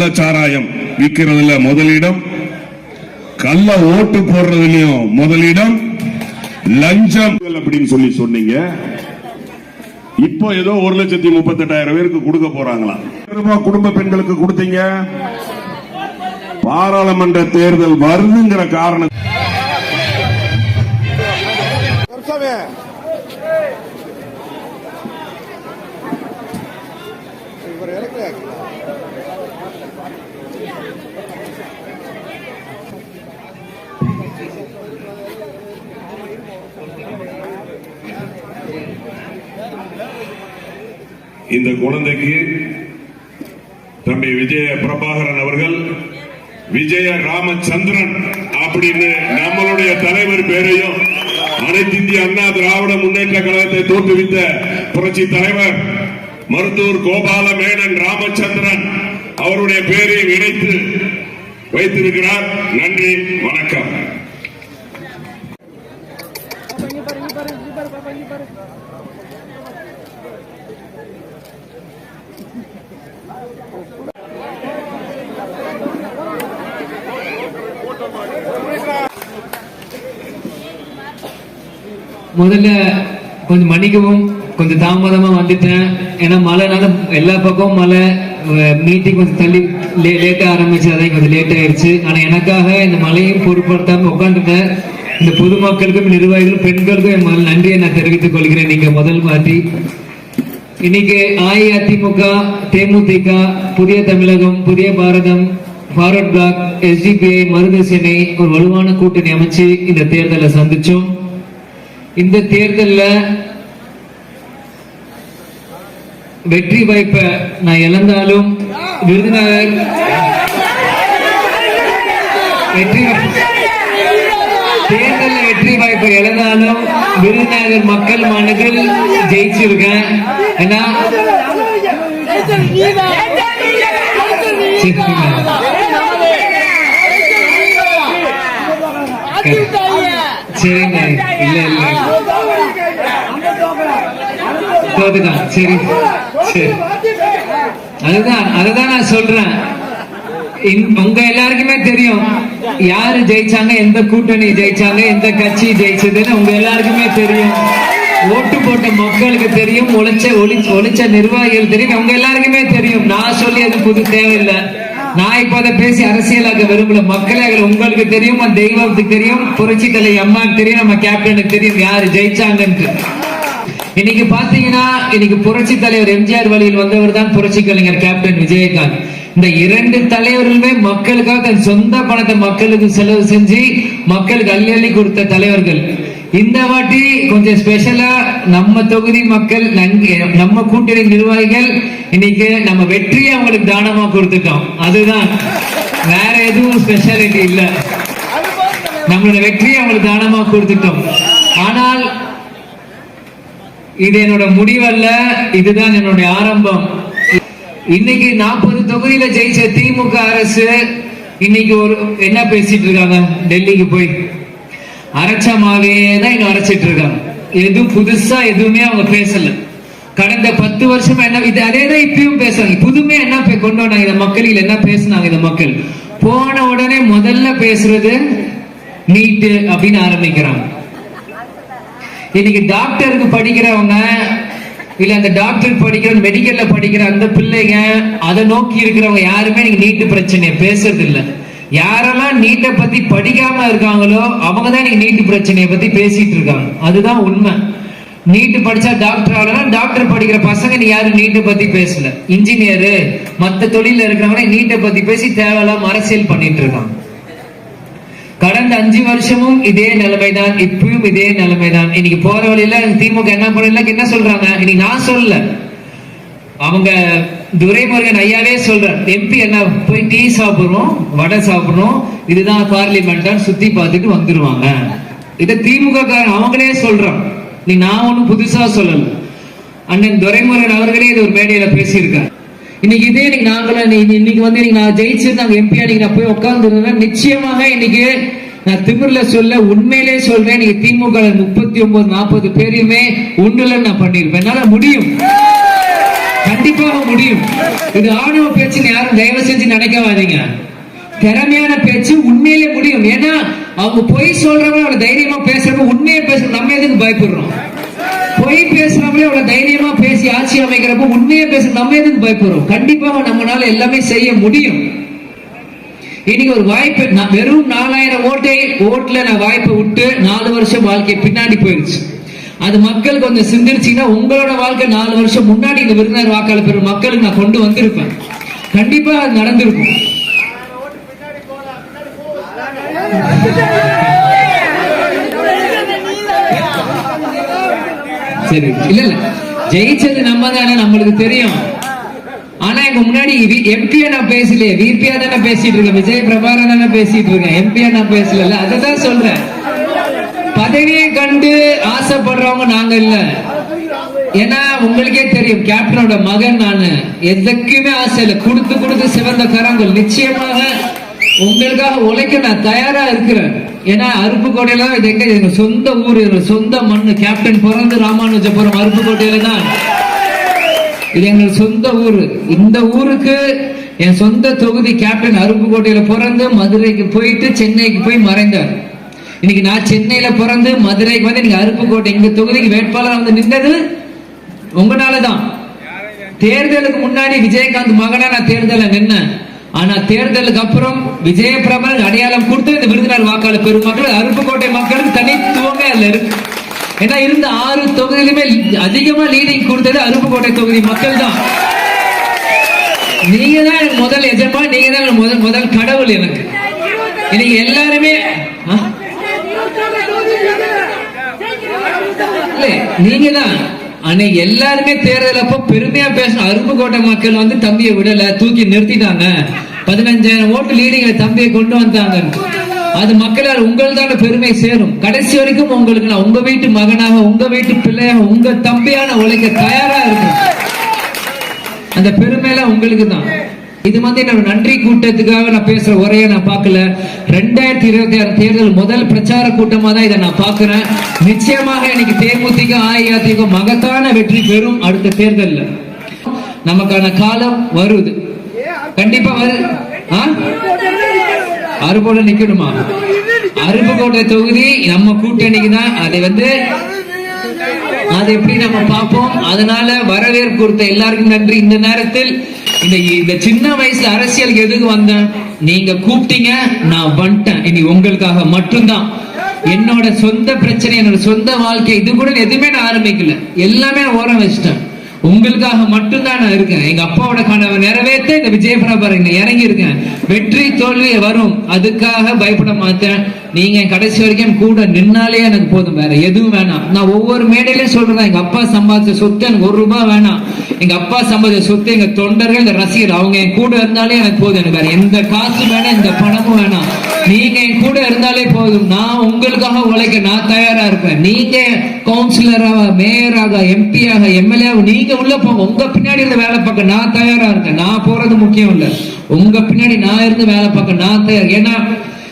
கள்ளச்சாராயம் விற்கிறதுல முதலிடம் கள்ள ஓட்டு போடுறதுலயும் முதலிடம் லஞ்சம் அப்படின்னு சொல்லி சொன்னீங்க இப்போ ஏதோ ஒரு லட்சத்தி முப்பத்தி எட்டாயிரம் பேருக்கு கொடுக்க போறாங்களா குடும்ப பெண்களுக்கு கொடுத்தீங்க பாராளுமன்ற தேர்தல் வருதுங்கிற காரணம் இந்த குழந்தைக்கு தம்பி விஜய பிரபாகரன் அவர்கள் விஜய ராமச்சந்திரன் அப்படின்னு நம்மளுடைய தலைவர் பேரையும் அனைத்து இந்திய அண்ணா திராவிட முன்னேற்ற கழகத்தை தோற்றுவித்த புரட்சி தலைவர் மருத்தூர் கோபால மேனன் ராமச்சந்திரன் அவருடைய பேரையும் இணைத்து வைத்திருக்கிறார். நன்றி வணக்கம். முதல்ல கொஞ்சம் மன்னிக்கவும் கொஞ்சம் தாமதமா வந்துட்டேன். ஏன்னா மழைனால எல்லா பக்கமும் மழை மீட்டிங் கொஞ்சம் தள்ளி லேட்டா ஆரம்பிச்சு அதான் கொஞ்சம் லேட் ஆயிடுச்சு. ஆனா எனக்காக இந்த மழையும் பொருட்படுத்தாம உட்காந்துட்டேன் இந்த பொதுமக்களுக்கும் நிர்வாகிகளும் பெண்களுக்கும் என் நன்றியை நான் தெரிவித்துக் கொள்கிறேன். நீங்க முதல் மாற்றி இன்னைக்கு அஇஅதிமுக தேமுதிக Puthiya Tamilagam Puthiya Bharatham forward bloc SDPI Marudhu ஒரு வலுவான கூட்டணி அமைச்சு இந்த தேர்தலை சந்திச்சோம். இந்த தேர்தல்ல வெற்றி வாய்ப்பை நான் இழந்தாலும் விருதுநகர் வெற்றி தேர்தல் வெற்றி வாய்ப்பு இழந்தாலும் விருதுநகர் மக்கள் மனதில் ஜெயிச்சிருக்கேன். ஏன்னா சரிங்க. இல்ல இல்ல. தோத்துட்டான் சரி. சரி. அதுதான் அதுதான் நான் சொல்றேன். உங்க எல்லாருக்குமே தெரியும். யாரு ஜெயிச்சாங்க? எந்த கூட்டணி ஜெயிச்சாங்க? எந்த கட்சி ஜெயிச்சதுன்னு உங்க எல்லாருக்குமே தெரியும். ஓட்டு போட்ட மக்களுக்கு தெரியும். ஒழிச்ச ஒளி ஒழிச்ச நிர்வாகிகள் தெரியும். உங்க எல்லாருக்குமே தெரியும். நான் சொல்லி அது புது தேவையில்லை. நான் இப்ப அதை பேசி அரசியலாக்க விரும்பல. மக்களே உங்களுக்கு தெரியும் அந்த தெய்வத்துக்கு தெரியும் புரட்சி தலை அம்மாக்கு தெரியும் நம்ம கேப்டனுக்கு தெரியும் யாரு ஜெயிச்சாங்கன்ட்டு. இன்னைக்கு பாத்தீங்கன்னா இன்னைக்கு புரட்சி தலைவர் எம்ஜிஆர் வழியில் வந்தவர் தான் புரட்சி கலைஞர் கேப்டன் விஜயகாந்த். இந்த இரண்டு தலைவர்களுமே மக்களுக்காக தன் சொந்த பணத்தை மக்களுக்கு செலவு செஞ்சு மக்களுக்கு அள்ளி அள்ளி கொடுத்த தலைவர்கள். இந்த வாட்டி கொஞ்சம் ஸ்பெஷலா நம்ம தொகுதி மக்கள் நன்கு- நம்ம கூட்டணி நிர்வாகிகள் இன்னைக்கு நம்ம வெற்றியை அவங்களுக்கு தானமா கொடுத்துட்டோம். அதுதான். வேற எதுவும் ஸ்பெஷாலிட்டி இல்ல. நம்மளோட வெற்றியை அவங்களுக்கு தானமா கொடுத்துட்டோம். ஆனால் இது என்னோட முடிவல்ல இதுதான் என்னுடைய ஆரம்பம். இன்னைக்கு நாற்பது தொகுதியில ஜெயிச்ச திமுக அரசு இன்னைக்கு ஒரு என்ன பேசிட்டு இருக்காங்க? டெல்லிக்கு போய். அரைச்சமாவே தான் இன்னும் அரைச்சிட்டு இருக்காங்க. எதுவும் புதுசா எதுவுமே அவங்க பேசல. கடந்த பத்து வருஷமா என்ன இது அதே தான் இப்பயும் பேசுறாங்க. புதுமையா என்ன கொண்டு வந்தாங்க இந்த மக்களில் என்ன பேசினாங்க இந்த மக்கள்? போன உடனே முதல்ல பேசுறது நீட்டு அப்படின்னு ஆரம்பிக்கிறாங்க. இன்னைக்கு டாக்டருக்கு படிக்கிறவங்க இல்ல அந்த டாக்டர் படிக்கிற மெடிக்கல்ல படிக்கிற அந்த பிள்ளைங்க அதை நோக்கி இருக்கிறவங்க யாருமே இன்னைக்கு நீட்டு பிரச்சனையை பேசுறது இல்ல யாரெல்லாம் நீட்டை பத்தி படிக்காம இருக்காங்களோ அவங்க தான் இன்னைக்கு நீட்டு பிரச்சனையை பத்தி பேசிட்டு இருக்காங்க. அதுதான் உண்மை. நீட்டு படிச்சா டாக்டர் ஆகலாம் டாக்டர் படிக்கிற பசங்க நீ யாரும் நீட்டை பத்தி பேசல. இன்ஜினியரு மத்த தொழில இருக்கிறவங்க நீட்டை பத்தி பேசி தேவையில்லாம அரசியல் பண்ணிட்டு இருக்காங்க. கடந்த அஞ்சு வருஷமும் இதே நிலைமைதான் இப்பயும் இதே நிலைமைதான். இன்னைக்கு போற வழியில திமுக என்ன பண்ணல என்ன சொல்றாங்க? இன்னைக்கு நான் சொல்லல. அவங்க துரைமுருகன் ஐயாவே சொல்றார் எம்பி என்ன போய் டீ சாப்பிடுறோம் வடை சாப்பிடுறோம் இதுதான் பார்லிமெண்ட் சுத்தி பார்த்துட்டு வந்துருவாங்க. இத திமுக காரன் அவங்களே சொல்றான். நீ நான் ஒண்ணும் புதுசா சொல்லல. அண்ணன் துரைமுருகன் அவர்களே இது ஒரு மேடையில பேசியிருக்கேன் இன்னைக்கு இதே இன்னைக்கு நாங்களும் இன்னைக்கு இன்னைக்கு வந்து இன்னைக்கு நான் ஜெயிச்சிருந்தாங்க எம்பி அன்னைக்கு நான் போய் உட்கார்ந்து நிச்சயமாக இன்னைக்கு நான் திமிர்ல சொல்ல உண்மையிலே சொல்றேன் இன்னைக்கு திமுக முப்பத்தி ஒன்பது நாற்பது பேரையுமே ஒண்ணுல நான் பண்ணிருப்பேன் என்னால முடியும். கண்டிப்பாக முடியும். இது ஆணவ பேச்சுன்னு யாரும் தயவு செஞ்சு நினைக்காதீங்க. திறமையான பேச்சு உண்மையிலே முடியும். ஏன்னா அவங்க பொய் சொல்றவங்க அவங்க தைரியமா பேசுறப்ப உண்மையை பேசுற நம்ம எதுக்கு பயப்படுறோம்? பொய் பேசுறவங்களே அவ்வளவு தைரியமா பேசி ஆட்சி அமைக்கிறப்ப உண்மையை பேச நம்ம எதுக்கு பயப்படுறோம்? கண்டிப்பாக நம்மளால எல்லாமே செய்ய முடியும். இன்னைக்கு ஒரு வாய்ப்பு நான் வெறும் நாலாயிரம் ஓட்டை ஓட்டுல நான் வாய்ப்பை விட்டு நாலு வருஷம் வாழ்க்கை பின்னாடி போயிருச்சு. அது மக்கள் கொஞ்சம் சிந்திருச்சுன்னா உங்களோட வாழ்க்கை நாலு வருஷம் முன்னாடி இந்த விருந்தினர் வாக்காளர் பெறும் மக்களுக்கு நான் கொண்டு வந்திருப்பேன். கண்டிப்பா அது நடந்திருக்கும். சரி. இல்ல இல்ல. ஜெயிச்சது நம்ம தானே நம்மளுக்கு தெரியும். ஆனா இங்க முன்னாடி எம்பியா நான் பேசலையே. விபியா தானே பேசிட்டு இருக்கேன். விஜய் பிரபாகரன் தானே பேசிட்டு இருக்கேன். எம்பியா நான் பேசல அதுதான் சொல்றேன். பதவியை கண்டு ஆசைப்படுறவங்க நாங்க இல்ல. ஏன்னா உங்களுக்கே தெரியும். கேப்டனோட மகன் நானு. எதுக்குமே ஆசை இல்லை. கொடுத்து கொடுத்து சிவந்த கரங்கள். நிச்சயமாக உங்களுக்காக உழைக்க நான் தயாரா இருக்கிறேன். ஏன்னா அருப்புக்கோட்டையில தான் இது எங்க எங்க சொந்த ஊர் சொந்த மண்ணு. கேப்டன் பிறந்து ராமானுஜபுரம் அருப்புக்கோட்டையில தான். இது எங்கள் சொந்த ஊர். இந்த ஊருக்கு என் சொந்த தொகுதி கேப்டன் அருப்புக்கோட்டையில பிறந்து மதுரைக்கு போயிட்டு சென்னைக்கு போய் மறைந்தார் இன்னைக்கு நான் சென்னையில பிறந்து மதுரைக்கு வந்து இன்னைக்கு அருப்புக்கோட்டை எங்க தொகுதிக்கு வேட்பாளர் வந்து நின்றது உங்களாலதான். தேர்தலுக்கு முன்னாடி விஜயகாந்த் மகனா நான் தேர்தல நின்னேன். ஆனா தேர்தலுக்கு அப்புறம் விஜயபிரபல் அடையாளம் கொடுத்து இந்த விருதுநகர் வாக்காளர் பெருமக்கள் அருப்புக்கோட்டை மக்களுக்கு தனித்துவமே அதுல இருக்கு ஏன்னா இருந்த ஆறு தொகுதியிலுமே அதிகமா லீடிங் கொடுத்தது அருப்புக்கோட்டை தொகுதி மக்கள் தான் நீங்க தான் முதல் எஜமா நீங்க தான் முதல் முதல் கடவுள் எனக்கு இன்னைக்கு எல்லாருமே நீங்க தான் அன்னைக்கு எல்லாருமே தேர்தல் அப்போ பெருமையா பேசணும். அருப்புக்கோட்டை மக்கள் வந்து தம்பியை விடல தூக்கி நிறுத்திட்டாங்க. பதினஞ்சாயிரம் ஓட்டு லீடிங்ல தம்பியை கொண்டு வந்தாங்க அது மக்களால் உங்கள்தான பெருமை சேரும். கடைசி வரைக்கும் உங்களுக்கு நான் உங்க வீட்டு மகனாக உங்க வீட்டு பிள்ளையாக உங்க தம்பியான உழைக்க தயாரா இருக்கும் அந்த பெருமையெல்லாம் உங்களுக்கு தான் இது வந்து என்னோட நன்றி கூட்டத்துக்காக நான் பேசுற உரையை நான் பார்க்கல. ரெண்டாயிரத்தி இருபத்தி ஆறு தேர்தல் முதல் பிரச்சார கூட்டமாக தான் இதை நான் பார்க்குறேன். நிச்சயமாக இன்னைக்கு தேமுதிக அஇஅதிமுக மகத்தான வெற்றி பெறும் அடுத்த தேர்தலில். நமக்கான காலம் வருது. கண்டிப்பா வருது ஆ? அருபோல நிக்கணுமா? அருப்புக்கோட்டை தொகுதி நம்ம கூட்டணிக்கு தான். அதை வந்து அது எப்படி நம்ம பார்ப்போம்? அதனால வரவேற்பு கொடுத்த எல்லாருக்கும் நன்றி. இந்த நேரத்தில் இந்த இந்த சின்ன வயசுல அரசியலுக்கு எதுக்கு வந்தேன்? நீங்க கூப்பிட்டீங்க நான் வந்துட்டேன். இனி உங்களுக்காக மட்டும்தான். என்னோட சொந்த பிரச்சனை என்னோட சொந்த வாழ்க்கை இது கூட எதுவுமே நான் ஆரம்பிக்கல. எல்லாமே நான் ஓரம் வச்சிட்டேன். உங்களுக்காக மட்டும்தான் நான் இருக்கேன். எங்க அப்பாவோட கனவை நிறைவேற்ற. இந்த விஜயபிரபார் இங்க இறங்கி இருக்கேன். வெற்றி தோல்வி வரும். அதுக்காக பயப்பட மாட்டேன். நீங்க என் கடைசி வரைக்கும் கூட நின்னாலே எனக்கு போதும். வேற எதுவும் வேணாம். நான் ஒவ்வொரு மேடையிலையும் சொல்றேன். எங்க அப்பா சம்பாதிச்ச சொத்து எனக்கு ஒரு ரூபாய் வேணாம். எங்க அப்பா சம்பாதிச்ச சொத்து எங்க தொண்டர்கள் இந்த ரசிகர் அவங்க என் கூட இருந்தாலே எனக்கு போதும். எனக்கு வேற எந்த காசு வேணாம் எந்த பணமும் வேணாம். நீங்க என் கூட இருந்தாலே போதும். நான் உங்களுக்காக உழைக்க நான் தயாரா இருப்பேன். நீங்க கவுன்சிலராக மேயராக எம்பியாக எம்எல்ஏ நீங்க உள்ள போங்க. உங்க பின்னாடி இருந்து வேலை பார்க்க நான் தயாரா இருக்கேன். நான் போறது முக்கியம் இல்லை. உங்க பின்னாடி நான் இருந்து வேலை பார்க்க நான் தயார். ஏன்னா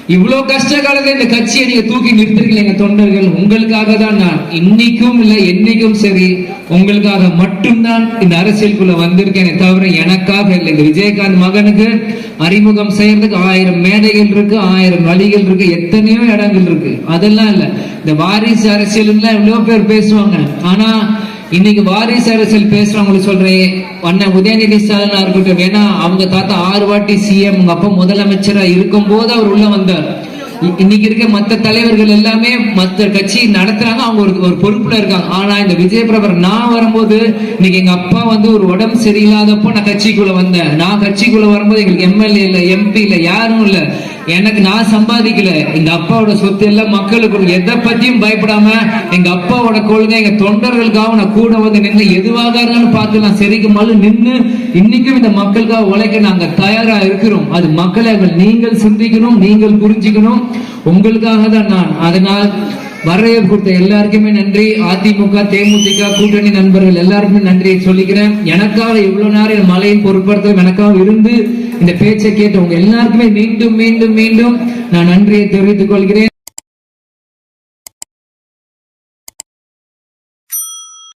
இவ்வளவு கஷ்ட காலத்துல இந்த கட்சியை நீங்க தூக்கி நிறுத்திருக்கீங்க எங்க தொண்டர்கள். உங்களுக்காக தான் நான் இன்னைக்கும் இல்ல என்னைக்கும் சரி உங்களுக்காக மட்டும்தான் இந்த அரசியலுக்குள்ள வந்திருக்கேனே தவிர எனக்காக இல்லை. இந்த விஜயகாந்த் மகனுக்கு அறிமுகம் செய்யறதுக்கு ஆயிரம் மேடைகள் இருக்கு ஆயிரம் வழிகள் இருக்கு எத்தனையோ இடங்கள் இருக்கு. அதெல்லாம் இல்ல. இந்த வாரிசு அரசியல் எவ்வளவு பேர் பேசுவாங்க. ஆனா இன்னைக்கு வாரிசு அரசியல் பேசுறவங்களுக்கு சொல்றேன். அண்ணன் உதயநிதி ஸ்டாலினா இருக்கட்டும். ஏன்னா அவங்க தாத்தா ஆறு வாட்டி சிஎம் உங்க அப்பா முதலமைச்சரா இருக்கும் போது அவர் உள்ள வந்தார். இன்னைக்கு இருக்க மத்த தலைவர்கள் எல்லாமே மத்த கட்சி நடத்துறாங்க. அவங்க ஒரு ஒரு பொறுப்புல இருக்காங்க. ஆனா இந்த விஜய் பிரபர் நான் வரும்போது இன்னைக்கு எங்க அப்பா வந்து ஒரு உடம்பு சரியில்லாதப்போ நான் கட்சிக்குள்ள வந்தேன். நான் கட்சிக்குள்ள வரும்போது எங்களுக்கு எம்எல்ஏ இல்ல எம்பி இல்ல யாரும் இல்லை. எனக்கு நான் சம்பாதிக்கல. எங்க அப்பாவோட சொத்து எல்லாம் மக்களுக்கு எதை பத்தியும் பயப்படாம எங்க அப்பாவோட கொள்கை எங்க தொண்டர்களுக்காக நான் கூட வந்து நின்று எதுவாக இருந்தாலும் பார்த்து நான் சரிக்கு நின்று இன்னைக்கும் இந்த மக்களுக்காக உழைக்க நாங்க தயாரா இருக்கிறோம். அது மக்களை நீங்கள் சிந்திக்கணும் நீங்கள் புரிஞ்சுக்கணும். உங்களுக்காக தான் நான். அதனால் வரவேற்பு கொடுத்த எல்லாருக்குமே நன்றி. அதிமுக தேமுதிக கூட்டணி நண்பர்கள் எல்லாருக்குமே நன்றியை சொல்லிக்கிறேன். எனக்காக இவ்வளவு நேரம் என் மலையை எனக்காக இருந்து இந்த பேச்சை கேட்டு உங்க எல்லாருக்குமே மீண்டும் மீண்டும் மீண்டும் நான் நன்றியை தெரிவித்துக் கொள்கிறேன்.